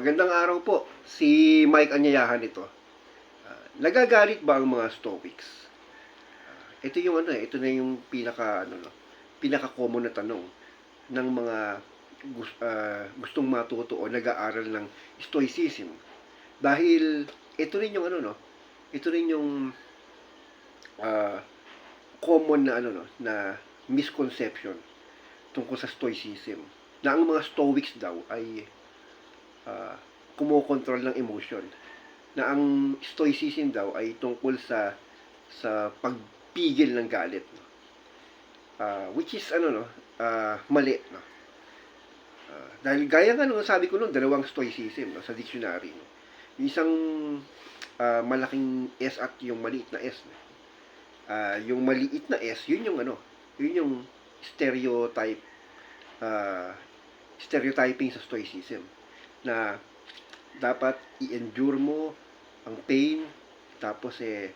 Magandang araw po. Si Mike Anyayahan ito. Ah, nagagalit ba ang mga Stoics? Ah, ito yung ano eh, ito na yung pinaka ano no, pinaka common na tanong ng mga ah, gustong matuto o nag-aaral ng Stoicism. Dahil ito rin yung ano no, ito rin yung ah, common na ano no, na misconception tungkol sa Stoicism. Na ang mga Stoics daw ay uh, kumokontrol ng emotion. Na ang stoicism daw ay tungkol sa sa pagpigil ng galit. No? Uh, which is ano no, uh, mali no. Uh, dahil gaya nga nung sabi ko noon, dalawang stoicism no, sa dictionary. No? Yung isang uh, malaking S at yung maliit na S. No? Uh, yung maliit na S, yun yung ano, yun yung stereotype uh, stereotyping sa stoicism na dapat i-endure mo ang pain, tapos eh,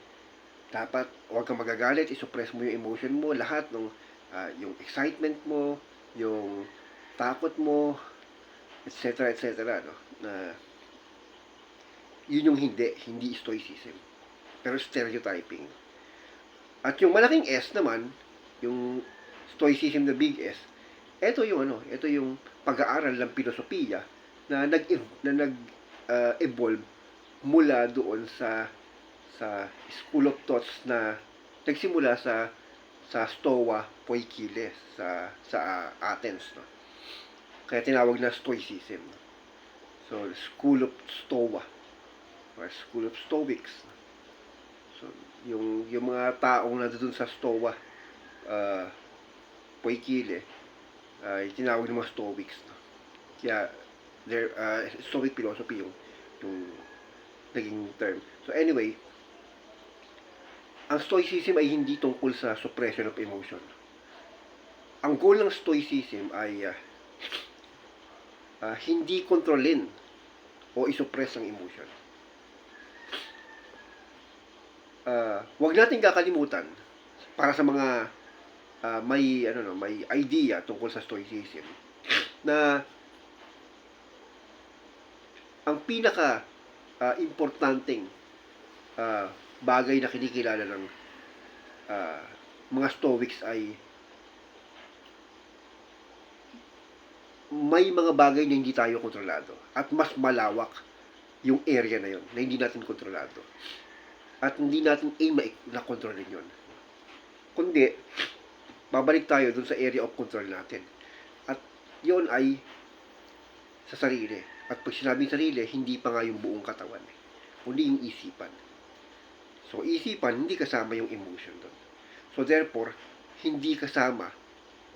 dapat huwag kang magagalit, i-suppress mo yung emotion mo, lahat ng ah, yung excitement mo, yung takot mo, etc. etc. No? Na yun yung hindi, hindi stoicism. Pero stereotyping. At yung malaking S naman, yung stoicism na big S, ito yung ano, ito yung pag-aaral ng filosofiya na nag na nag uh, evolve mula doon sa sa school of thoughts na nagsimula sa sa Stoa Poikiles sa sa uh, Athens no? Kaya tinawag na Stoicism. So school of Stoa or school of Stoics. So yung yung mga taong nandoon sa Stoa uh, Poikile ay tinawag ng mga Stoics no? Kaya their uh, Stoic philosophy yung, yung naging term. So anyway, ang Stoicism ay hindi tungkol sa suppression of emotion. Ang goal ng Stoicism ay uh, uh, hindi kontrolin o isuppress ang emotion. Uh, wag natin kakalimutan para sa mga uh, may ano no, may idea tungkol sa Stoicism na ang pinaka uh, importanteng uh, bagay na kinikilala ng uh, mga Stoics ay may mga bagay na hindi tayo kontrolado at mas malawak yung area na yon na hindi natin kontrolado. At hindi natin aim na kontrolin yon kundi babalik tayo dun sa area of control natin. At yon ay sa sarili at pag sinabing sarili, hindi pa nga yung buong katawan. Eh. Kundi yung isipan. So, isipan, hindi kasama yung emotion doon. So, therefore, hindi kasama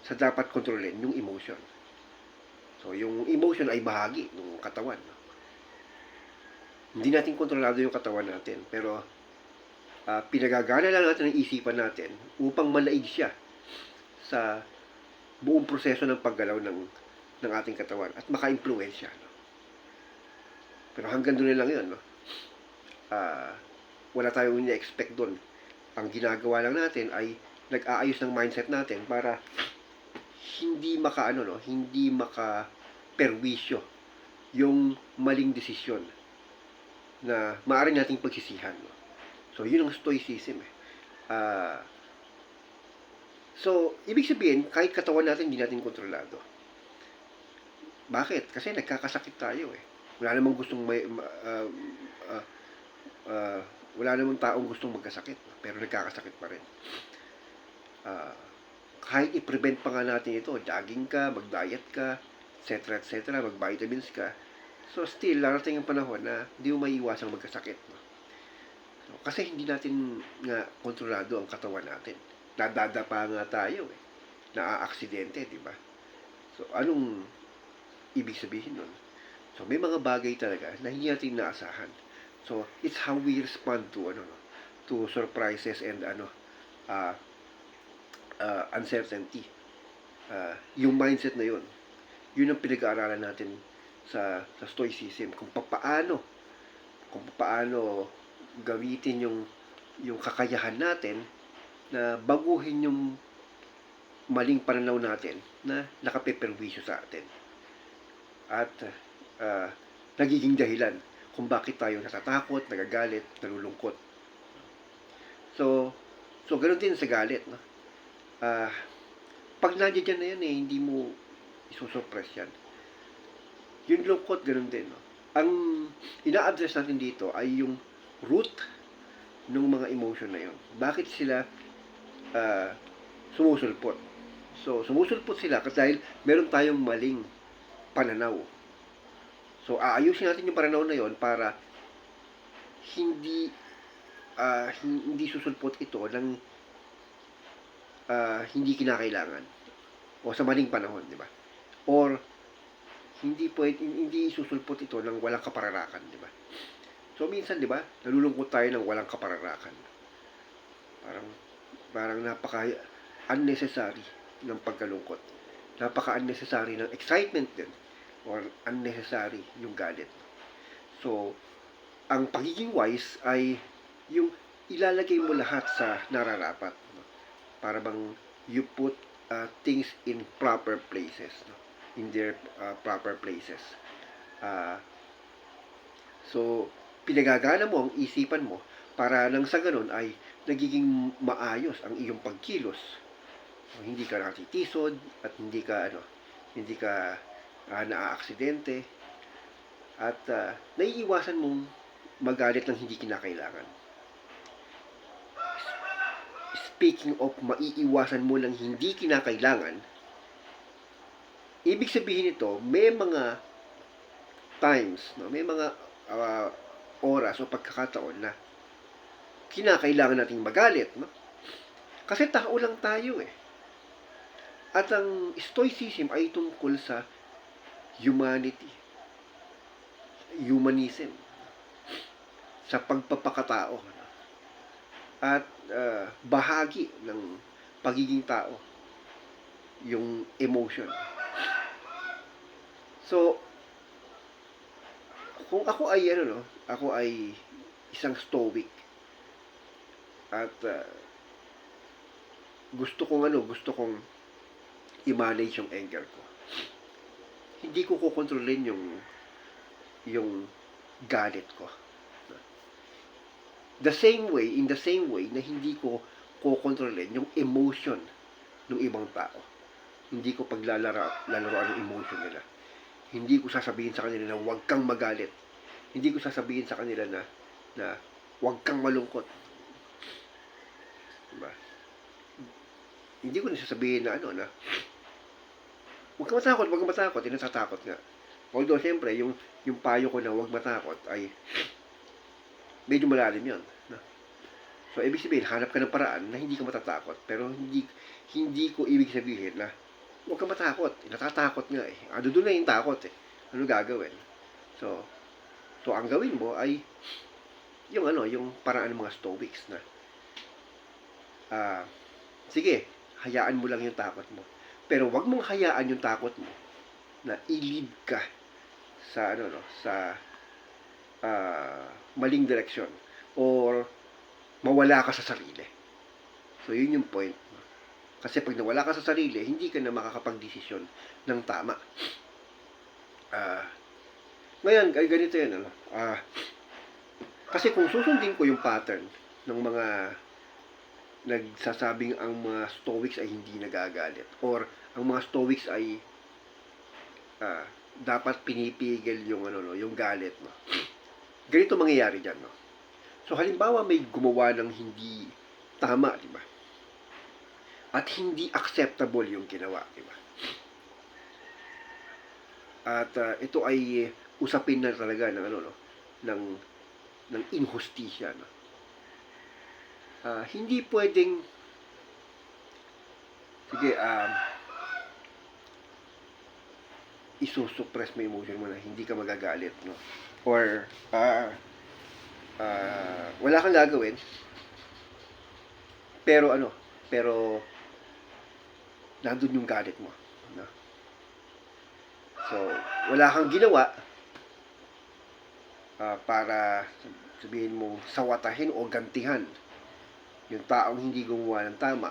sa dapat kontrolin yung emotion. So, yung emotion ay bahagi ng katawan. Hindi natin kontrolado yung katawan natin, pero uh, pinagagana lang natin ang isipan natin upang malaig siya sa buong proseso ng paggalaw ng, ng ating katawan at maka-impluensya. No? Pero hanggang doon lang yun, no? Uh, wala tayong ini-expect doon. Ang ginagawa lang natin ay nag-aayos ng mindset natin para hindi maka ano no, hindi maka perwisyo yung maling desisyon na maaari nating pagsisihan. No? So, yun ang stoicism. Eh. Uh, so, ibig sabihin, kahit katawan natin, hindi natin kontrolado. Bakit? Kasi nagkakasakit tayo eh wala namang gustong may uh, uh, uh, wala namang taong gustong magkasakit pero nagkakasakit pa rin. Uh, kahit i-prevent pa nga natin ito jogging ka, mag-diet ka etc etc mag-vitamins ka so still larating ang panahon na hindi mo maiiwasang magkasakit. So, kasi hindi natin nga kontrolado ang katawan natin. Nadadapa nga tayo eh. Naaaksidente di ba? So anong ibig sabihin nun So, may mga bagay talaga na hindi natin naasahan. So, it's how we respond to, ano, to surprises and, ano, uh, uh, uncertainty. Uh, yung mindset na yun, yun ang pinag-aaralan natin sa, sa stoicism. Kung papaano, kung papaano gawitin yung, yung kakayahan natin na baguhin yung maling pananaw natin na nakapeperwisyo sa atin. At uh, nagiging dahilan kung bakit tayo natatakot, nagagalit, nalulungkot. So, so ganoon din sa galit, no? Ah, pag nandiyan na yan eh, hindi mo isusuppress yan. Yung lungkot, ganoon din, no? Ang ina-address natin dito ay yung root ng mga emotion na yun. Bakit sila ah, sumusulpot? So, sumusulpot sila kasi dahil meron tayong maling pananaw. So, aayusin natin yung pananaw na yon para hindi ah, hindi susulpot ito ng ah, hindi kinakailangan o sa maling panahon, di ba? Or hindi pwede, hindi susulpot ito ng walang kapararakan, di ba? So minsan, di ba, nalulungkot tayo ng walang kapararakan. Parang parang napaka unnecessary ng pagkalungkot. Napaka unnecessary ng excitement din or unnecessary yung galit. So, ang pagiging wise ay yung ilalagay mo lahat sa nararapat. No? Para bang you put uh, things in proper places. No? In their uh, proper places. Uh, so, pinagagana mo ang isipan mo para nang sa ganun ay nagiging maayos ang iyong pagkilos. So, hindi ka natitisod at hindi ka ano, hindi ka uh, naaaksidente at uh, naiiwasan mong magalit ng hindi kinakailangan. Speaking of maiiwasan mo ng hindi kinakailangan, ibig sabihin nito, may mga times, no, may mga uh, oras o pagkakataon na kinakailangan nating magalit, no? Kasi tao lang tayo eh. At ang stoicism ay tungkol sa humanity. Humanism. Sa pagpapakatao. no? At uh, bahagi ng pagiging tao yung emotion. So, kung ako ay ano no, ako ay isang stoic at uh, gusto kong ano, gusto kong i-manage yung anger ko. Hindi ko kukontrolin yung yung galit ko. The same way, in the same way na hindi ko kukontrolin yung emotion ng ibang tao. Hindi ko paglalaro lalaroan ng emotion nila. Hindi ko sasabihin sa kanila na huwag kang magalit. Hindi ko sasabihin sa kanila na na huwag kang malungkot. Diba? Hindi ko na sasabihin na ano na huwag kang matakot, huwag kang matakot. Hindi natatakot nga. Although, siyempre, yung, yung payo ko na huwag matakot ay medyo malalim yun. No? So, ibig sabihin, hanap ka ng paraan na hindi ka matatakot. Pero hindi hindi ko ibig sabihin na huwag kang matakot. Natatakot nga eh. Ano doon na yung takot eh. Ano gagawin? So, so ang gawin mo ay yung ano, yung paraan ng mga stoics na ah, sige, hayaan mo lang yung takot mo. Pero wag mong hayaan yung takot mo na i-lead ka sa ano no, sa ah, maling direksyon or mawala ka sa sarili. So, yun yung point. Kasi pag nawala ka sa sarili, hindi ka na makakapag-desisyon ng tama. Ah, ngayon, ay ganito yan, ano, ah, kasi kung susundin ko yung pattern ng mga nagsasabing ang mga stoics ay hindi nagagalit or ang mga stoics ay ah, dapat pinipigil yung ano no, yung galit no. Ganito mangyayari diyan no. So halimbawa may gumawa ng hindi tama, di ba? At hindi acceptable yung ginawa, di ba? At ah, ito ay usapin na talaga ng ano no, ng ng inhustisya no. Ah, hindi pwedeng sige um isusuppress mo emotion mo na hindi ka magagalit no? Or ah ah, wala kang gagawin. Pero ano pero nandun yung galit mo no? so wala kang ginawa ah, para sabihin mong sawatahin o gantihan yung taong hindi gumawa ng tama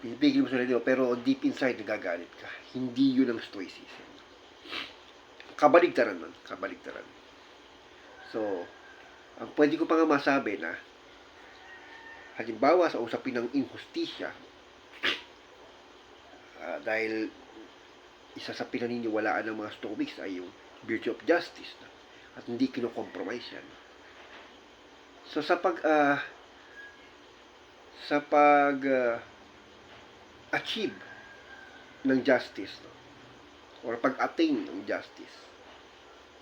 pinipigil mo sa sarili mo pero deep inside nagagalit ka hindi yun ang stoicism kabaligtaran nun. Kabaligtaran. So, ang pwede ko pa nga masabi na halimbawa sa usapin ng injustisya ah, dahil isa sa pinaniniwalaan ng mga Stoics ay yung virtue of justice at hindi kinokompromise yan. So sa pag ah, sa pag ah, achieve ng justice no, or pag-attain ng justice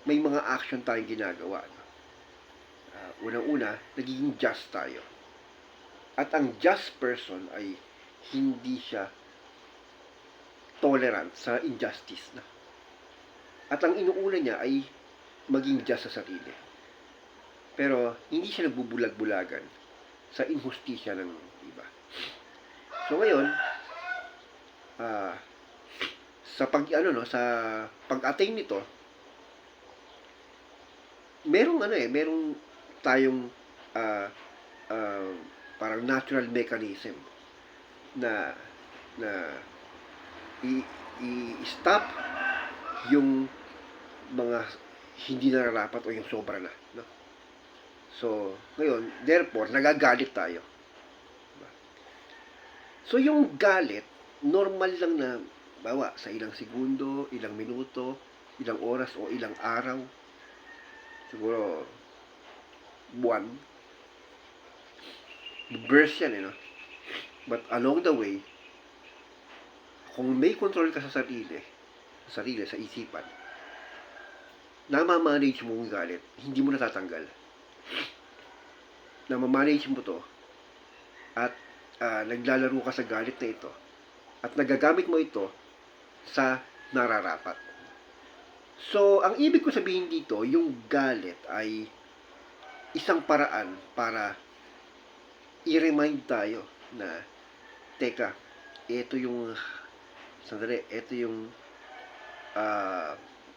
may mga action tayong ginagawa no? Ah, unang-una nagiging just tayo at ang just person ay hindi siya tolerant sa injustice na. At ang inuuna niya ay maging just sa sarili. Pero hindi siya nagbubulag-bulagan sa injustisya ng iba. So ngayon, ah sa pag ano no, sa pag-attain nito, merong ano eh, merong tayong ah ah, parang natural mechanism na na i- i-stop yung mga hindi nararapat o yung sobra na. No? So, ngayon, therefore, nagagalit tayo. So, yung galit, normal lang na, bawa, sa ilang segundo, ilang minuto, ilang oras, o ilang araw, siguro, buwan, burst yan, eh, no? But along the way, kung may control ka sa sarili, sa sarili, sa isipan, na ma-manage mo yung galit, hindi mo natatanggal. Na ma-manage mo to, at ah, naglalaro ka sa galit na ito, at nagagamit mo ito sa nararapat. So, ang ibig ko sabihin dito, yung galit ay isang paraan para i-remind tayo na, teka, ito yung sandali, ito yung ah,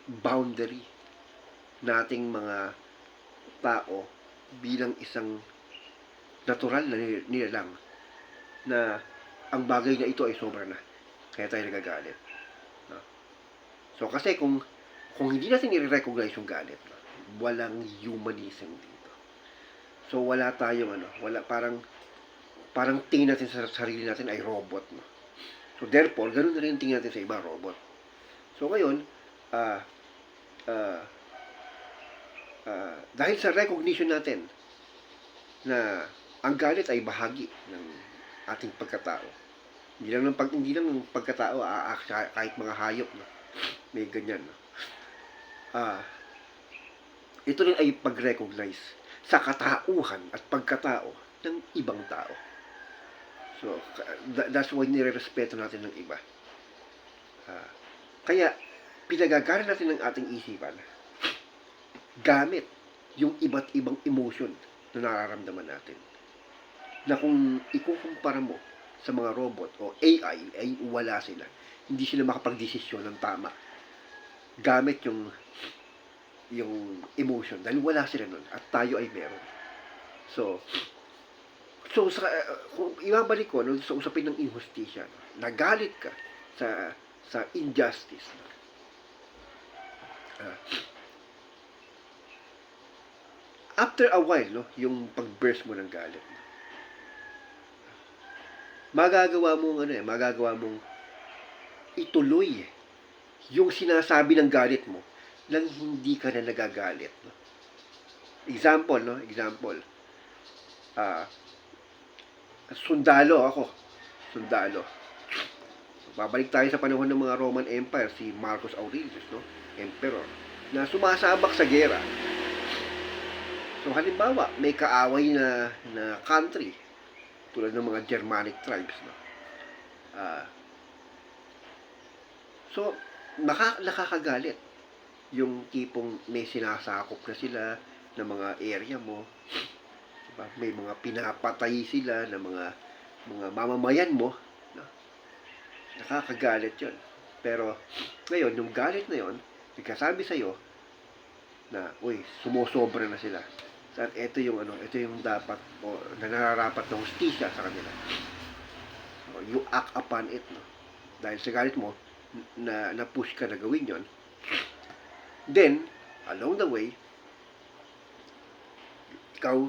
boundary nating mga tao bilang isang natural na nil- nilalang na ang bagay na ito ay sobra na. Kaya tayo nagagalit. No? So kasi kung kung hindi natin i-recognize yung galit, no, walang humanism dito. So wala tayong ano, wala parang parang tingin natin sa sarili natin ay robot, no. So therefore, ganun na rin tingin natin sa iba robot. So ngayon, ah ah ah, dahil sa recognition natin na ang galit ay bahagi ng ating pagkatao. Hindi lang ng pag hindi lang ng pagkatao, ah, ah, kahit mga hayop no. May ganyan no. Ah, ito rin ay pag-recognize sa katauhan at pagkatao ng ibang tao. So, that's why nire-respeto natin ng iba. Ah, kaya, pinagagalan natin ng ating isipan gamit yung iba't ibang emotion na nararamdaman natin. Na kung ikukumpara mo sa mga robot o AI, ay wala sila. Hindi sila makapag-desisyon ng tama. Gamit yung yung emotion dahil wala sila nun at tayo ay meron. So, so sa, kung ibabalik ko no, sa usapin ng injustisya, no, nagalit ka sa sa injustice. No, Ah, after a while, no, yung pag-burst mo ng galit, magagawa mong ano eh, magagawa mong ituloy yung sinasabi ng galit mo nang hindi ka na nagagalit. No? Example, no? Example. Ah, sundalo ako. Sundalo. Babalik tayo sa panahon ng mga Roman Empire, si Marcus Aurelius, no? Emperor, na sumasabak sa gera. So halimbawa, may kaaway na na country tulad ng mga Germanic tribes, no. Ah. so naka, nakakagalit yung tipong may sinasakop na sila ng mga area mo. Diba? May mga pinapatay sila ng mga mga mamamayan mo. No? Nakakagalit yun. Pero, ngayon, yung galit na yun, nagkasabi sa'yo na, uy, sumusobra na sila. At ito yung ano, ito yung dapat o na nararapat na hustisya sa kanila. So, you act upon it, no? Dahil sa galit mo, n- na na-push ka na gawin yon Then, along the way, ikaw,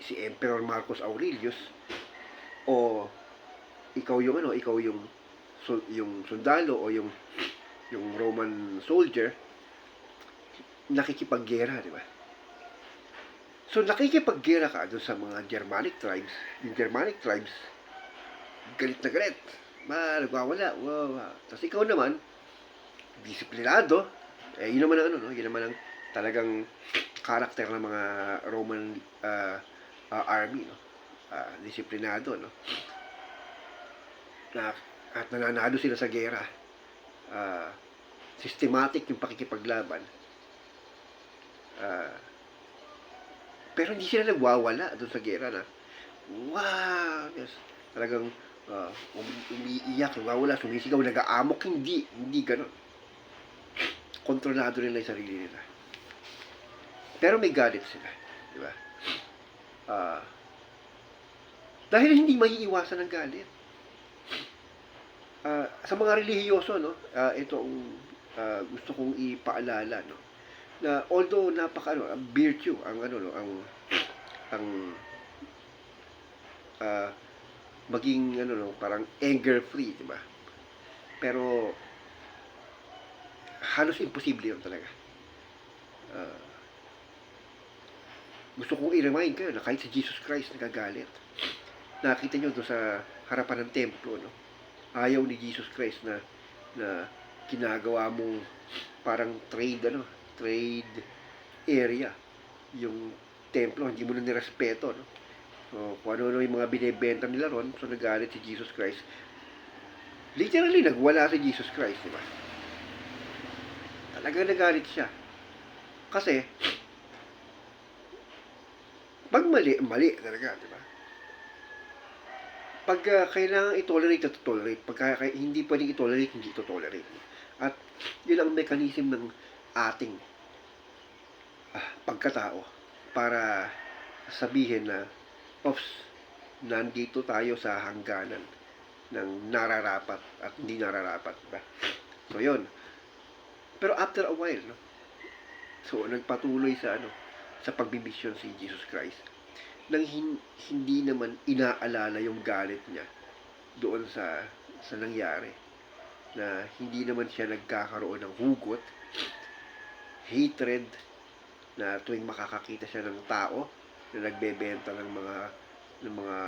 si Emperor Marcos Aurelius, o ikaw yung ano, ikaw yung yung sundalo o yung yung Roman soldier nakikipaggera, di ba? So nakikipaggera ka doon sa mga Germanic tribes. Yung Germanic tribes galit na galit. Ma, nagwawala. Wow. Tapos ikaw naman, disiplinado. Eh, yun naman ang ano, no? Yun naman ang talagang karakter ng mga Roman ah, ah, army, no? Ah, disiplinado, no? Na, at nananalo sila sa gera. Ah, systematic yung pakikipaglaban. Ah, pero hindi sila nagwawala doon sa gera na wow. Yes, talagang um- umiiyak nagwawala sumisigaw nag-aamok. Hindi hindi ganun. Kontrolado nila yung sarili nila. Pero may galit sila di ba? Ah, dahil hindi maiiwasan ang galit. Ah, sa mga relihiyoso no ah, ito ang ah, gusto kong ipaalala no na although napaka ano, ang virtue ang ano no ang ang ah, maging ano no parang anger free di ba? Pero halos imposible yun talaga. Ah, gusto kong i-remind kayo na kahit si Jesus Christ nagagalit nakita nyo doon sa harapan ng templo no? Ayaw ni Jesus Christ na na ginagawa mong parang trade ano trade area. Yung templo hindi mo na nirespeto no? So kung ano yung mga binebenta nila ron so nagalit si Jesus Christ. Literally nagwala si Jesus Christ di ba? Talagang nagalit siya. Kasi pag mali mali talaga di ba? Pag ah, kailangan i-tolerate at tolerate. Pag kaya, hindi pwedeng i-tolerate hindi ito-tolerate at yun ang mechanism ng ating pagkatao para sabihin na ops nandito tayo sa hangganan ng nararapat at hindi nararapat ba? So yun. Pero after a while no? So nagpatuloy sa ano sa pagbibisyon si Jesus Christ nang hin- hindi naman inaalala yung galit niya doon sa sa nangyari na hindi naman siya nagkakaroon ng hugot hatred na tuwing makakakita siya ng tao na nagbebenta ng mga ng mga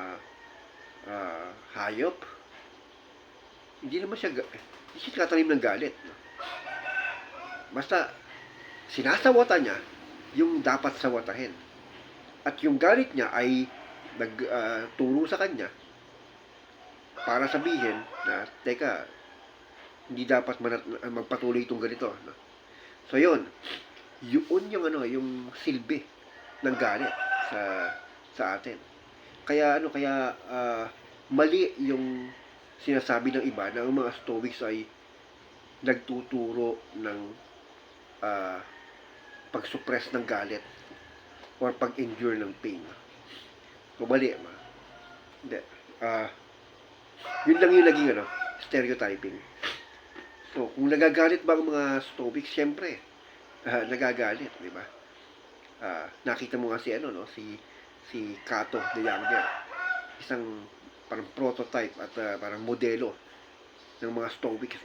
ah, hayop hindi naman siya hindi siya katanim ng galit basta sinasawata niya yung dapat sawatahin at yung galit niya ay nagturo sa kanya para sabihin na, teka, hindi dapat magpatuloy itong ganito. So, yun. Yun yung ano, yung silbi ng galit sa sa atin. Kaya ano, kaya ah, mali yung sinasabi ng iba na ang mga Stoics ay nagtuturo ng ah, pag-suppress ng galit or pag-endure ng pain. So, mali, ma. Hindi. Ah, yun lang yung naging ano, stereotyping. So, kung nagagalit ba ang mga Stoics, siyempre, ah, nagagalit, di ba? Ah, nakita mo nga si ano, no, si si Cato the Younger. Isang parang prototype at ah, parang modelo ng mga Stoics.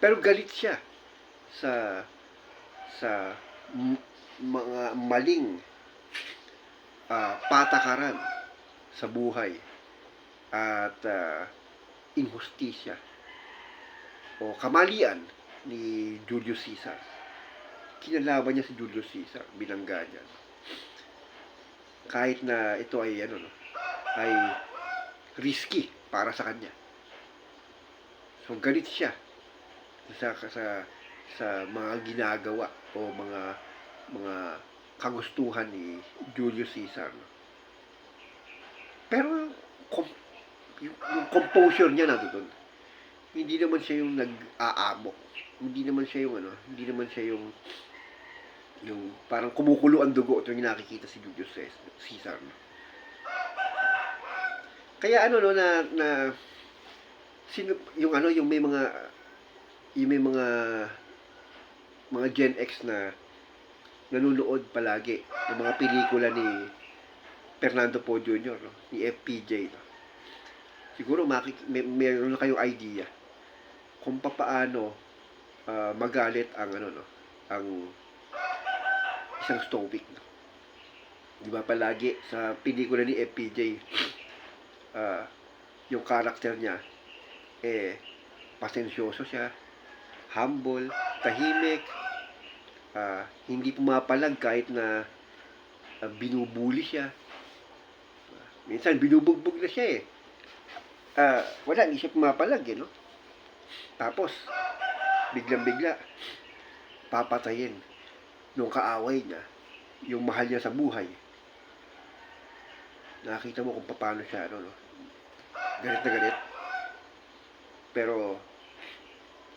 Pero galit siya sa sa mga maling ah, patakaran sa buhay at ah, inhustisya o kamalian ni Julius Caesar. Kinalaban niya si Julius Caesar, binangga niya. Kahit na ito ay ano no, ay risky para sa kanya. So galit siya sa sa sa mga ginagawa o mga mga kagustuhan ni Julius Caesar. no. Pero com- yung, yung composure niya na doon. Hindi naman siya yung nag-aamok. Hindi naman siya yung ano, hindi naman siya yung yung parang kumukulo ang dugo tuwing nakikita si Julius Caesar. Kaya ano no na na sino yung ano yung may mga yung may mga mga Gen X na nanonood palagi ng mga pelikula ni Fernando Po Jr., no? ni FPJ. No? Siguro makik may, meron na kayong idea kung papaano ah, magalit ang ano no, ang isang stoic. No? Di ba palagi sa pelikula ni FPJ ah, yung karakter niya eh pasensyoso siya, humble, tahimik, ah, hindi pumapalag kahit na ah, binubuli siya. Minsan binubugbog na siya eh. Ah, wala, hindi siya pumapalag eh, no? Tapos, biglang-bigla, papatayin nung kaaway niya, yung mahal niya sa buhay. Nakita mo kung paano siya, ano, no? Galit na galit. Pero,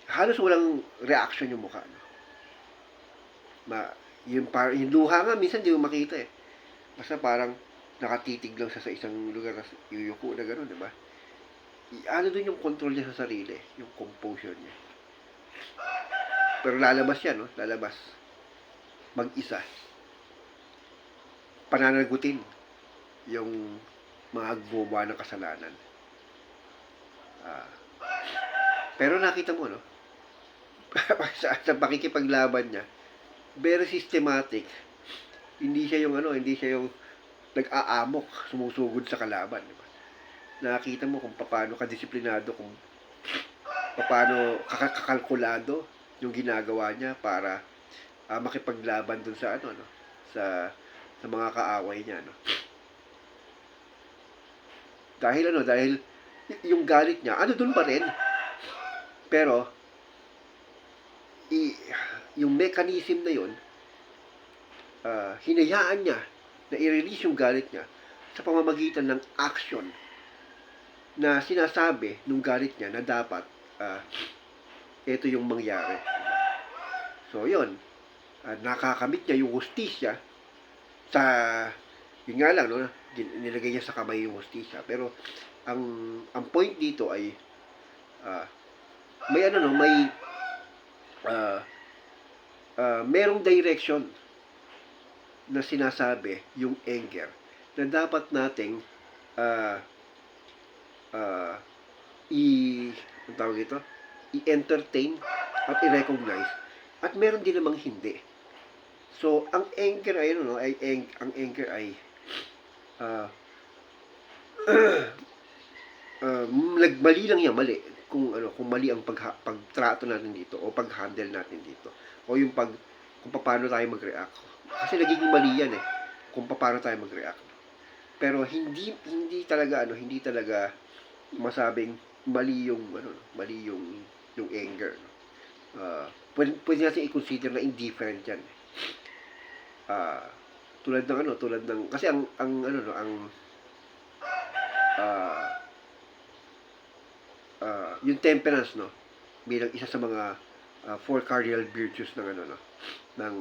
halos walang reaction yung mukha, no? Ma, yung, par, yung luha nga, minsan di mo makita eh. Basta parang nakatitig lang siya sa isang lugar na yuyuko na gano'n, di ba? Ano dun yung control niya sa sarili, yung composure niya. Pero lalabas yan, no? Lalabas. Mag-isa. Pananagutin yung mga gumawa ng kasalanan. Ah. pero nakita mo, no? sa, sa pakikipaglaban niya, very systematic. Hindi siya yung ano, hindi siya yung nag-aamok, sumusugod sa kalaban. Di? Nakita mo kung paano kadisiplinado, kung paano kaka- kakalkulado yung ginagawa niya para ah, makipaglaban dun sa ano, no? Sa sa mga kaaway niya, no? Dahil ano, dahil yung galit niya, ano dun pa rin. Pero, i, yung mechanism na yun, ah, hinayaan niya na i-release yung galit niya sa pamamagitan ng action na sinasabi nung galit niya na dapat ah, ito yung mangyari. So, yun. Ah, nakakamit niya yung hustisya sa, yun nga lang, no, nilagay niya sa kamay yung hustisya. Pero, ang, ang point dito ay, ah, may ano no, may, ah, ah, merong direction na sinasabi yung anger na dapat nating ah ah i ang tawag ito i-entertain at i-recognize. At meron din namang hindi. So ang anger ay ano no? Ay ang, ang anger ay ah ah, nagmali lang yan mali. Kung ano kung mali ang pag pagtrato natin dito o pag-handle natin dito. O yung pag kung paano tayo mag-react. Kasi nagiging mali yan eh. Kung paano tayo mag-react. Pero hindi hindi talaga ano hindi talaga masabing mali yung ano mali yung yung anger? Ah, pwede, pwede natin i-consider na indifferent yan Ah, tulad ng ano tulad ng kasi ang ang ano no ang ah ah, yung temperance no bilang isa sa mga ah, four cardinal virtues ng ano no ng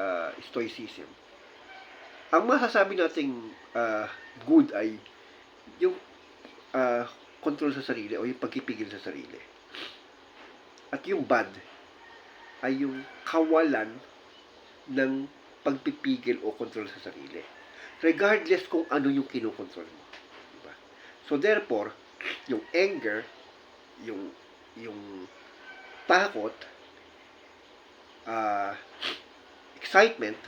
ah, stoicism ang masasabi nating ah, good ay yung ah, control sa sarili o yung pagkipigil sa sarili. At yung bad ay yung kawalan ng pagpipigil o control sa sarili. Regardless kung ano yung kinokontrol mo. Diba? So therefore, yung anger, yung yung takot, ah, excitement,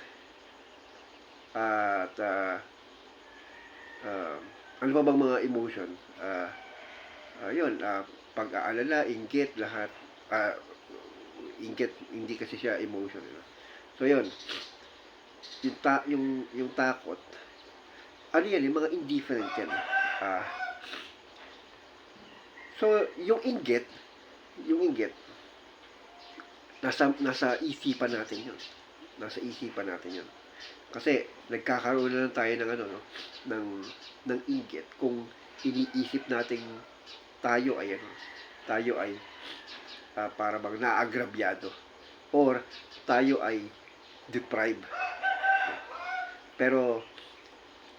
at ah, ah, ano pa bang mga emotion? Ah, ah, yun, ah, pag-aalala, inggit, lahat. ah, inggit, hindi kasi siya emotion. you know. So, yun. Yung, ta yung, yung takot, ano yan, yung mga indifferent yan. Ah, so, yung inggit, yung inggit, nasa, nasa isipan natin yun. Nasa isipan natin yun. Kasi nagkakaroon na lang tayo ng ano no, ng ng inggit kung iniisip nating tayo ay ano, tayo ay ah, para bang naagrabyado or tayo ay deprived. Pero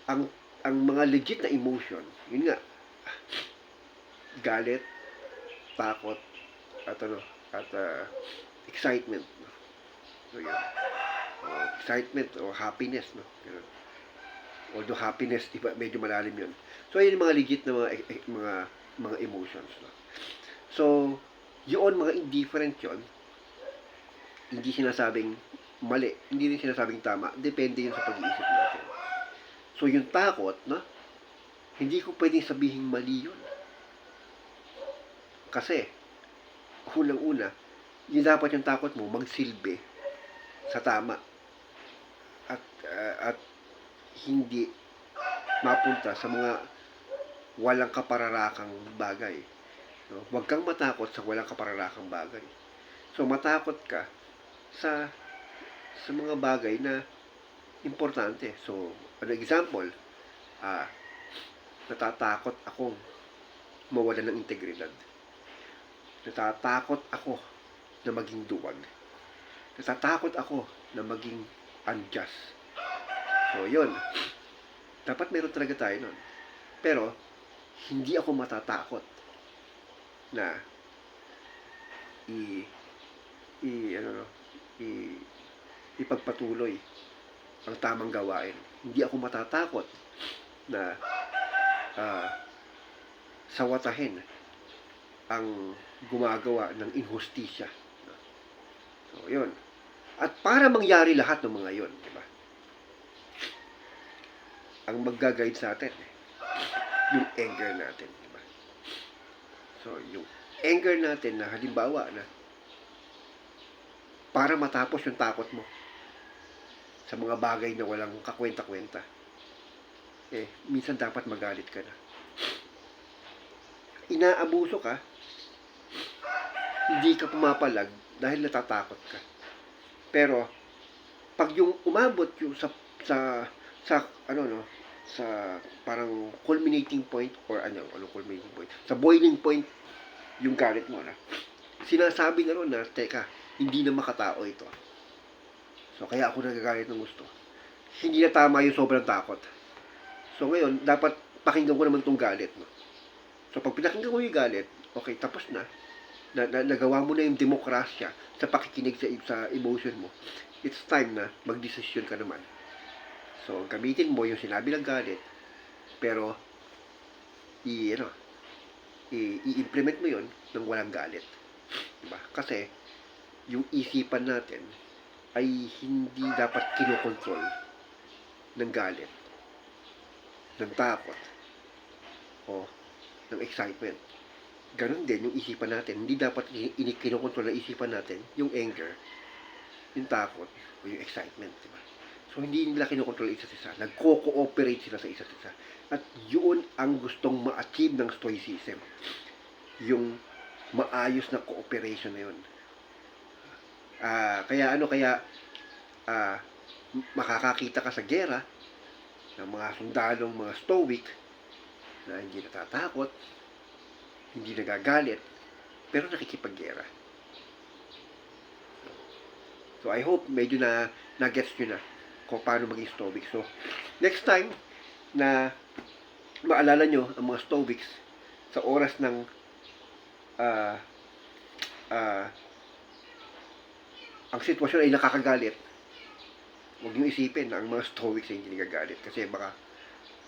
ang ang mga legit na emotion, yun nga galit, takot, at ano, at ah, excitement. So, yun. Excitement o happiness. No? Ganun. Although happiness, iba, medyo malalim yun. So, yun yung mga legit na mga, e- e- mga, mga emotions. No? So, yun, mga indifferent yun, hindi sinasabing mali, hindi rin sinasabing tama, depende yun sa pag-iisip natin. So, yung takot, no? hindi ko pwedeng sabihin mali yun. Kasi, unang-una, yung dapat yung takot mo magsilbi sa tama. At, ah, at hindi mapunta sa mga walang kapararakang bagay. No? Huwag kang matakot sa walang kapararakang bagay. So, matakot ka sa sa mga bagay na importante. So, an example, ah, natatakot akong mawala ng integridad. Natatakot ako na maging duwag. Natatakot ako na maging unjust. So, yun. Dapat meron talaga tayo nun. Pero, hindi ako matatakot na i i ano no, i ipagpatuloy ang tamang gawain. Hindi ako matatakot na ah, sawatahin ang gumagawa ng inhustisya. So, yun. At para mangyari lahat ng mga yun, di ba? Ang magga-guide sa atin, yung anger natin, di ba? So, yung anger natin na halimbawa na para matapos yung takot mo sa mga bagay na walang kakwenta-kwenta. Eh, minsan dapat magalit ka na. Inaabuso ka, hindi ka pumapalag dahil natatakot ka. Pero, pag yung umabot yung sa, sa, sa, ano no, sa parang culminating point or ano, ano culminating point, sa boiling point yung galit mo na. Sinasabi na ron na, teka, hindi na makatao ito. So, kaya ako nagagalit ng gusto. Hindi na tama yung sobrang takot. So, ngayon, dapat pakinggan ko naman tong galit. No? So, pag pinakinggan ko yung galit, okay, tapos na. Na, na nagawa mo na yung demokrasya sa pakikinig sa, sa emotion mo. It's time na magdesisyon ka naman. So, gamitin mo yung sinabi ng galit, pero, i, ano, i-implement mo yon ng walang galit. Diba? Kasi, yung isipan natin ay hindi dapat kinokontrol ng galit, ng takot, o ng excitement. Ganon din yung isipan natin. Hindi dapat kinokontrol ng isipan natin yung anger, yung takot, o yung excitement. Diba? So, hindi nila kinokontrol isa't isa. Nagko-cooperate sila sa isa't isa. At yun ang gustong ma-achieve ng stoicism. Yung maayos na cooperation na yun. Ah, kaya ano kaya ah, makakakita ka sa gera ng mga sundalong mga stoic na hindi natatakot, hindi nagagalit, pero nakikipaggera. So I hope medyo na na-gets nyo na kung paano maging stoic. So next time na maalala nyo ang mga stoics sa oras ng ah ah ang sitwasyon ay nakakagalit, huwag niyo isipin na ang mga stoics ay hindi nagagalit kasi baka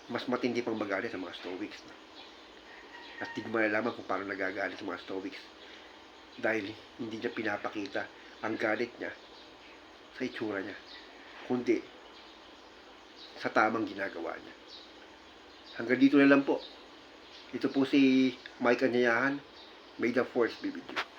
mas matindi pang magalit sa mga stoics. At hindi mo malalaman kung paano nagagalit sa mga stoics dahil hindi niya pinapakita ang galit niya sa itsura niya, kundi sa tamang ginagawa niya. Hanggang dito na lang po. Ito po si Mike Anyayahan. May the force be with you.